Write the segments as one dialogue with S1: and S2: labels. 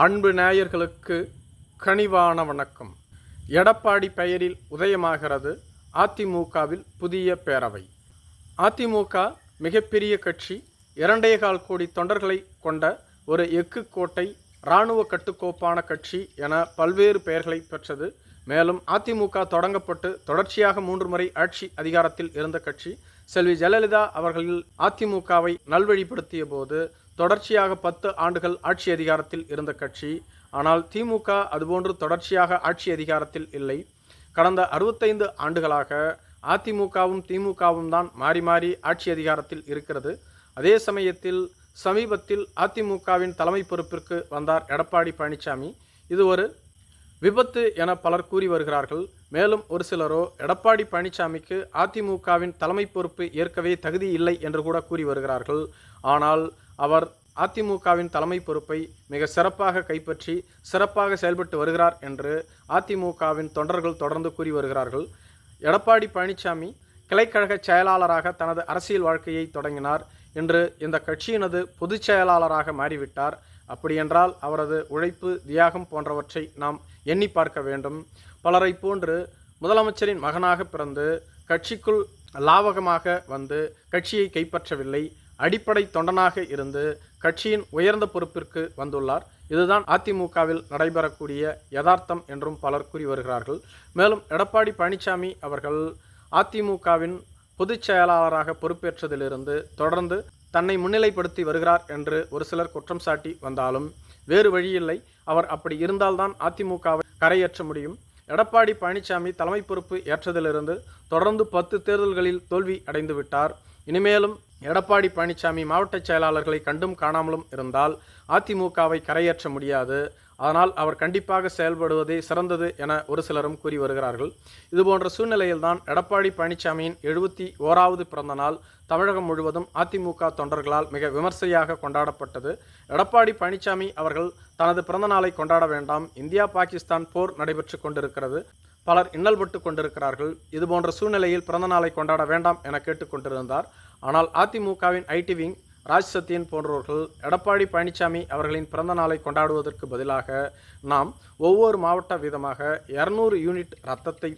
S1: அன்பு நேயர்களுக்கு கனிவான வணக்கம். எடப்பாடி பெயரில் உதயமாகிறது அதிமுகவில் புதிய பேரவை. அதிமுக மிகப்பெரிய கட்சி இரண்டே கால் கோடி தொண்டர்களை கொண்ட ஒரு எஃகு கோட்டை இராணுவ கட்டுக்கோப்பான கட்சி என பல்வேறு பெயர்களை பெற்றது. மேலும் அதிமுக தொடங்கப்பட்டு தொடர்ச்சியாக மூன்று முறை ஆட்சி அதிகாரத்தில் இருந்த கட்சி செல்வி ஜெயலலிதா அவர்களில் அதிமுகவை நல்வழிப்படுத்திய போது தொடர்ச்சியாக பத்து ஆண்டுகள் ஆட்சி அதிகாரத்தில் இருந்த கட்சி ஆனால் திமுக அதுபோன்று தொடர்ச்சியாக ஆட்சி அதிகாரத்தில் இல்லை. கடந்த அறுபத்தைந்து ஆண்டுகளாக அதிமுகவும் திமுகவும் தான் மாறி மாறி ஆட்சி அதிகாரத்தில் இருக்கிறது. அதே சமயத்தில் சமீபத்தில் அதிமுகவின் தலைமை பொறுப்பிற்கு வந்தார் எடப்பாடி பழனிசாமி. இது ஒரு விபத்து என பலர் கூறி வருகிறார்கள். மேலும் ஒரு சிலரோ எடப்பாடி பழனிசாமிக்கு அதிமுகவின் தலைமை பொறுப்பு ஏற்கவே தகுதி இல்லை என்று கூட கூறி வருகிறார்கள். ஆனால் அவர் அதிமுகவின் தலைமை பொறுப்பை மிக சிறப்பாக கைப்பற்றி சிறப்பாக செயல்பட்டு வருகிறார் என்று அதிமுகவின் தொண்டர்கள் தொடர்ந்து கூறி வருகிறார்கள். எடப்பாடி பழனிசாமி கிளைக்கழக செயலாளராக தனது அரசியல் வாழ்க்கையை தொடங்கினார். இன்று இந்த கட்சியினது பொதுச் செயலாளராக மாறிவிட்டார். அப்படியென்றால் அவரது உழைப்பு தியாகம் போன்றவற்றை நாம் எண்ணி பார்க்க வேண்டும். பலரை போன்று முதலமைச்சரின் மகனாக பிறந்து கட்சிக்குள் லாவகமாக வந்து கட்சியை கைப்பற்றவில்லை. அடிப்படை தொண்டனாக இருந்து கட்சியின் உயர்ந்த பொறுப்பிற்கு வந்துள்ளார். இதுதான் அதிமுகவில் நடைபெறக்கூடிய யதார்த்தம் என்றும் பலர் கூறி வருகிறார்கள். மேலும் எடப்பாடி பழனிசாமி அவர்கள் அதிமுகவின் பொதுச் செயலாளராக பொறுப்பேற்றதிலிருந்து தொடர்ந்து தன்னை முன்னிலைப்படுத்தி வருகிறார் என்று ஒரு சிலர் குற்றம் சாட்டி வந்தாலும் வேறு வழியில்லை. அவர் அப்படி இருந்தால்தான் அதிமுகவை கரையேற்ற முடியும். எடப்பாடி பழனிசாமி தலைமை பொறுப்பு ஏற்றதிலிருந்து தொடர்ந்து பத்து தேர்தல்களில் தோல்வி அடைந்து விட்டார் இனிமேலும் எடப்பாடி பழனிசாமி மாவட்ட செயலாளர்களை கண்டும் காணாமலும் இருந்தால் அதிமுகவை கரையேற்ற முடியாது. அதனால் அவர் கண்டிப்பாக செயல்படுவதே சிறந்தது என ஒரு சிலரும் கூறி வருகிறார்கள். இதுபோன்ற சூழ்நிலையில்தான் எடப்பாடி பழனிசாமியின் எழுபத்தி ஓராவது பிறந்த நாள் தமிழகம் முழுவதும் அதிமுக தொண்டர்களால் மிக விமர்சையாக கொண்டாடப்பட்டது. எடப்பாடி பழனிசாமி அவர்கள் தனது பிறந்த நாளை கொண்டாட வேண்டாம். இந்தியா பாகிஸ்தான் போர் நடைபெற்று கொண்டிருக்கிறது. பலர் இன்னல்பட்டு கொண்டிருக்கிறார்கள். இதுபோன்ற சூழ்நிலையில் பிறந்த நாளை கொண்டாட வேண்டாம் என கேட்டுக்கொண்டிருந்தார் ஆனால் அதிமுகவின் ஐடி விங் ராஜ் சத்யன் போன்றவர்கள் எடப்பாடி பழனிசாமி அவர்களின் பிறந்த நாளை கொண்டாடுவதற்கு பதிலாக நாம் ஒவ்வொரு மாவட்ட வீதமாக இரநூறு யூனிட் ரத்தத்தை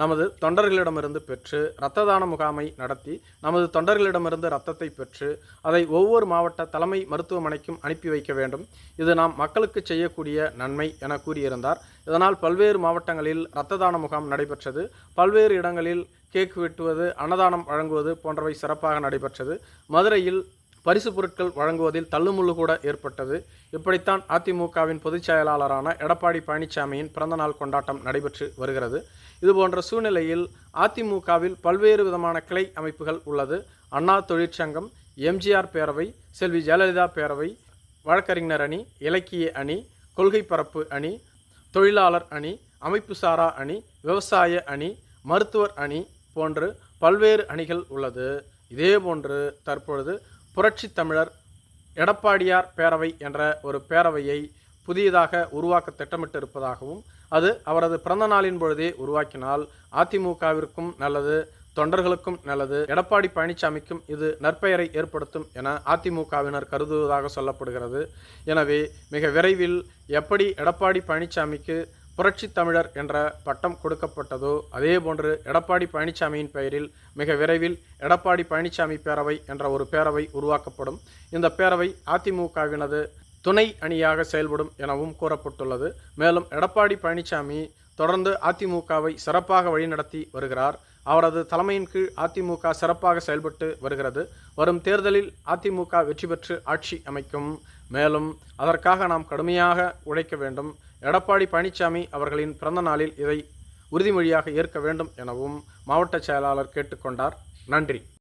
S1: நமது தொண்டர்களிடமிருந்து பெற்று இரத்த தான முகாமை நடத்தி நமது தொண்டர்களிடமிருந்து இரத்தத்தை பெற்று அதை ஒவ்வொரு மாவட்ட தலைமை மருத்துவமனைக்கும் அனுப்பி வைக்க வேண்டும். இது நாம் மக்களுக்கு செய்யக்கூடிய நன்மை என கூறியிருந்தார். இதனால் பல்வேறு மாவட்டங்களில் இரத்த தான முகாம் நடைபெற்றது. பல்வேறு இடங்களில் கேக் வெட்டுவது அன்னதானம் வழங்குவது போன்றவை சிறப்பாக நடைபெற்றது. மதுரையில் பரிசு பொருட்கள் வழங்குவதில் தள்ளுமுள்ளு கூட ஏற்பட்டது. இப்படித்தான் அதிமுகவின் பொதுச் செயலாளரான எடப்பாடி பழனிசாமியின் பிறந்தநாள் கொண்டாட்டம் நடைபெற்று வருகிறது. இதுபோன்ற சூழ்நிலையில் அதிமுகவில் பல்வேறு விதமான கிளை அமைப்புகள் உள்ளது. அண்ணா தொழிற்சங்கம் எம்ஜிஆர் பேரவை செல்வி ஜெயலலிதா பேரவை வழக்கறிஞர் அணி இலக்கிய அணி கொள்கை பரப்பு அணி தொழிலாளர் அணி அமைப்பு சாரா அணி விவசாய அணி மருத்துவர் அணி போன்று பல்வேறு அணிகள் உள்ளது. இதேபோன்று தற்பொழுது புரட்சி தமிழர் எடப்பாடியார் பேரவை என்ற ஒரு பேரவையை புதியதாக உருவாக்க திட்டமிட்டு இருப்பதாகவும் அது அவரது பிறந்த நாளின் பொழுதே உருவாக்கினால் அதிமுகவிற்கும் நல்லது தொண்டர்களுக்கும் நல்லது எடப்பாடி பழனிசாமிக்கும் இது நற்பெயரை ஏற்படுத்தும் என அதிமுகவினர் கருதுவதாக சொல்லப்படுகிறது. எனவே மிக விரைவில் எப்படி எடப்பாடி பழனிசாமிக்கு புரட்சி தமிழர் என்ற பட்டம் கொடுக்கப்பட்டதோ அதே போன்று எடப்பாடி பழனிசாமியின் பெயரில் மிக விரைவில் எடப்பாடி பழனிசாமி பேரவை என்ற ஒரு பேரவை உருவாக்கப்படும். இந்த பேரவை அதிமுகவினது துணை அணியாக செயல்படும் எனவும் கூறப்பட்டுள்ளது. மேலும் எடப்பாடி பழனிசாமி தொடர்ந்து அதிமுகவை சிறப்பாக வழிநடத்தி வருகிறார். அவரது தலைமையின் கீழ் அதிமுக சிறப்பாக செயல்பட்டு வருகிறது. வரும் தேர்தலில் அதிமுக வெற்றி பெற்று ஆட்சி அமைக்கும். மேலும் அதற்காக நாம் கடுமையாக உழைக்க வேண்டும். எடப்பாடி பழனிசாமி அவர்களின் பிறந்த நாளில் இதை உறுதிமொழியாக ஏற்க வேண்டும் எனவும் மாவட்ட செயலாளர் கேட்டுக்கொண்டார். நன்றி.